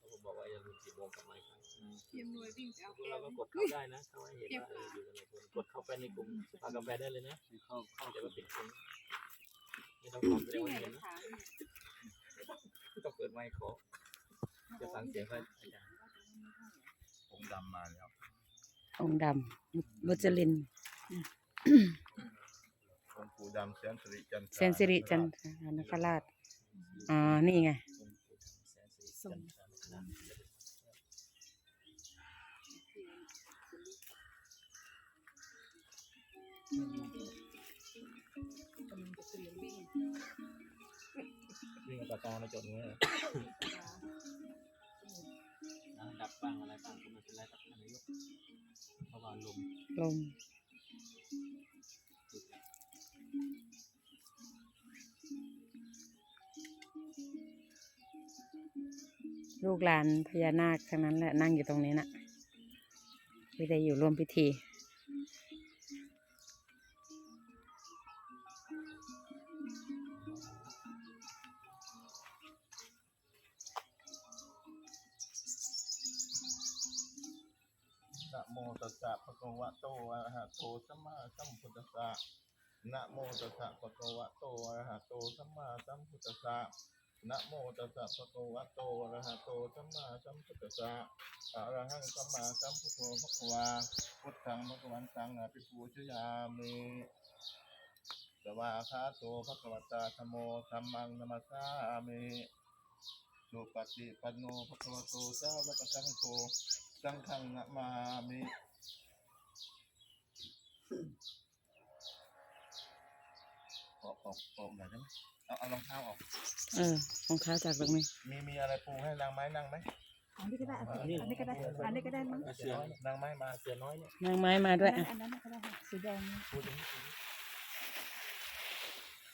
ผมบอกว่าอย่าลืมจีบวงกับไม้ครับเตรียมหน่วยวิ่งไปเอาพวกแก้เราวก็กดเข้าได้นะเขาให้เห็นว่าเอออยู่ในคนกดเข้าไปในกลุ่มปากกาแฟได้เลยนะเข้าเข้าเดี๋ยวเราปิดคนไม่ต้องทำแสดงนี่ว่าไงเห็นจะนะถามเนี่ยต้องเปิดไมค์ขอจะฟังเสียงพระอาจารย์ผมดำมาแล้วองค์ดำมุจลินผมปูดำเสียนสิริจันทราเซนสิริจันทรานคราชอ๋อนี่ไง แสนสิริจันท กำลังจะเตรียมวิ่งวิ่งเอาปากกามาจดเงี้ยนะดับบ้างอะไรบ้างก็ไม่เป็นไรครับนายกเพราะว่าลมลมลูกหลานพญานาคทั้งนั้นแหละนั่งอยู่ตรงนี้น่ะไม่ได้อยู่ร่วมพิธี โมตัสสะภะคะวะโตอะระหะโตสัมมาสัมพุทธัสสะนะโมตัสสะภะคะวะโตอะระหะโตสัมมาสัมพุทธัสสะนะโมตัสสะภะคะวะโตอะระหะโตสัมมาสัมพุทธัสสะอะระหังสัมมาสัมพุทโธภะคะวาพุทธังภะคะวันตังอะภิปูชยามิสวาคาโตภะคะวะตาธโมธัมมังนัมสสามิสุปฏิปันโนภะคะวะโตสาวกสังโฆ สังฆังนะมามิออกออกออกหน่อยได้ไหมเอาเอารองเท้าออก เออรองเท้าจากตรงนี้ มีมีอะไรปูให้นางไม้นั่งไหมอันนี้ก็ได้อันนี้ก็ได้อันนี้ก็ได้มั้งเสือนางไม้มาเสือน้อยเนี่ยนางไม้มาด้วยอะอันนั้นก็ได้สีแดงพูดอย่างนี้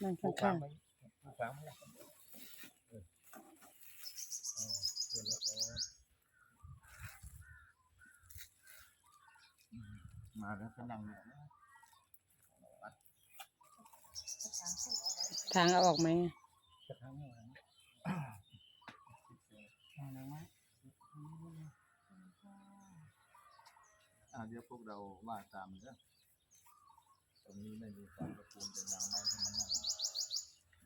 นั่งปูข้างไหมปูขางไหมเออเออเออแล้วก็อื มาแล้วก็นั่งเนี่นะทางเอาออกไหมจะทำอะไรนะเอานางไม้อ่าเดี๋ยวพวกเราว่าตามเด้อตรงนี้ไม่มีความประปูนเป็นนางไม้ให้มันนั่ง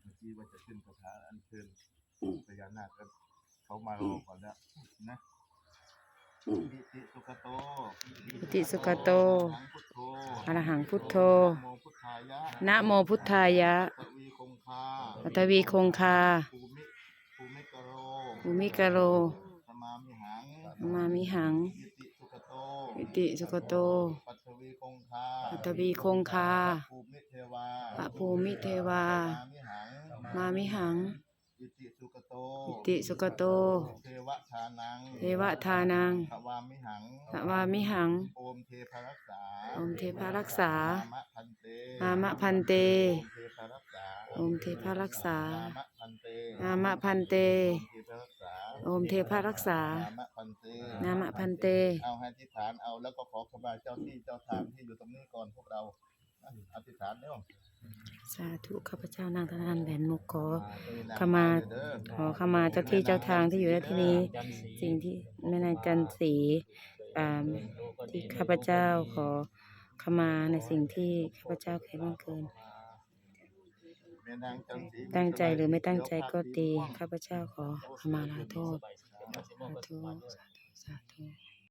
เมื่อกี้ว่าจะขึ้นคาถาอัญเชิญพญานาคก็เขามารอก่อนแล้วนะ สุขโตอิติสุขโตหังพุทโธอรหังพุทโธ นะโมพุทธายะนะโมพุทธายะปวีคงคาปัทวีคงคาภูมิภูมิกโรภูมิกโรสมามิหังมามิหัง อิติสุขโตอิติสุขโตปัทวีคงคาปัทวีคงคาภูมิเทวาปะภูมิเทวา มามิหังมามิหัง อิติสุขโตอิติสุขโต เทวทานังเทวทานังภวามิหังสวามิหัง โอมเทพรักษาโอมเทพารักษามะพันเตมามะพันเตโอมเทพรักษาโอมเทพารักษามะพันเตนามะพันเตโอมเทพรักษาโอมเทพารักษามะพันเตนามะพันเต เอาให้อธิษฐานเอาแล้วก็ขอขมาเจ้าที่เจ้าทางที่อยู่ตรงนี้ก่อนพวกเราอธิษฐานเร็ว สาธุข้าพเจ้านางธนานแหวนมุกขอเออนขมาเด้อขอขมาเจ้าที่เจ้าทางที่อยู่ในที่นี้จันทร์สีสิ่งที่แม่นางจันสีอ่าที่ข้าพเจ้าขอขมาในสิ่งที่ข้าพเจ้าเคยล่วงเกินแม่นางจันสีตั้งใจหรือไม่ตั้งใจก็ดีข้าพเจ้าขอขมาลาโทษสบายสบายสาธุสาธุสาธุ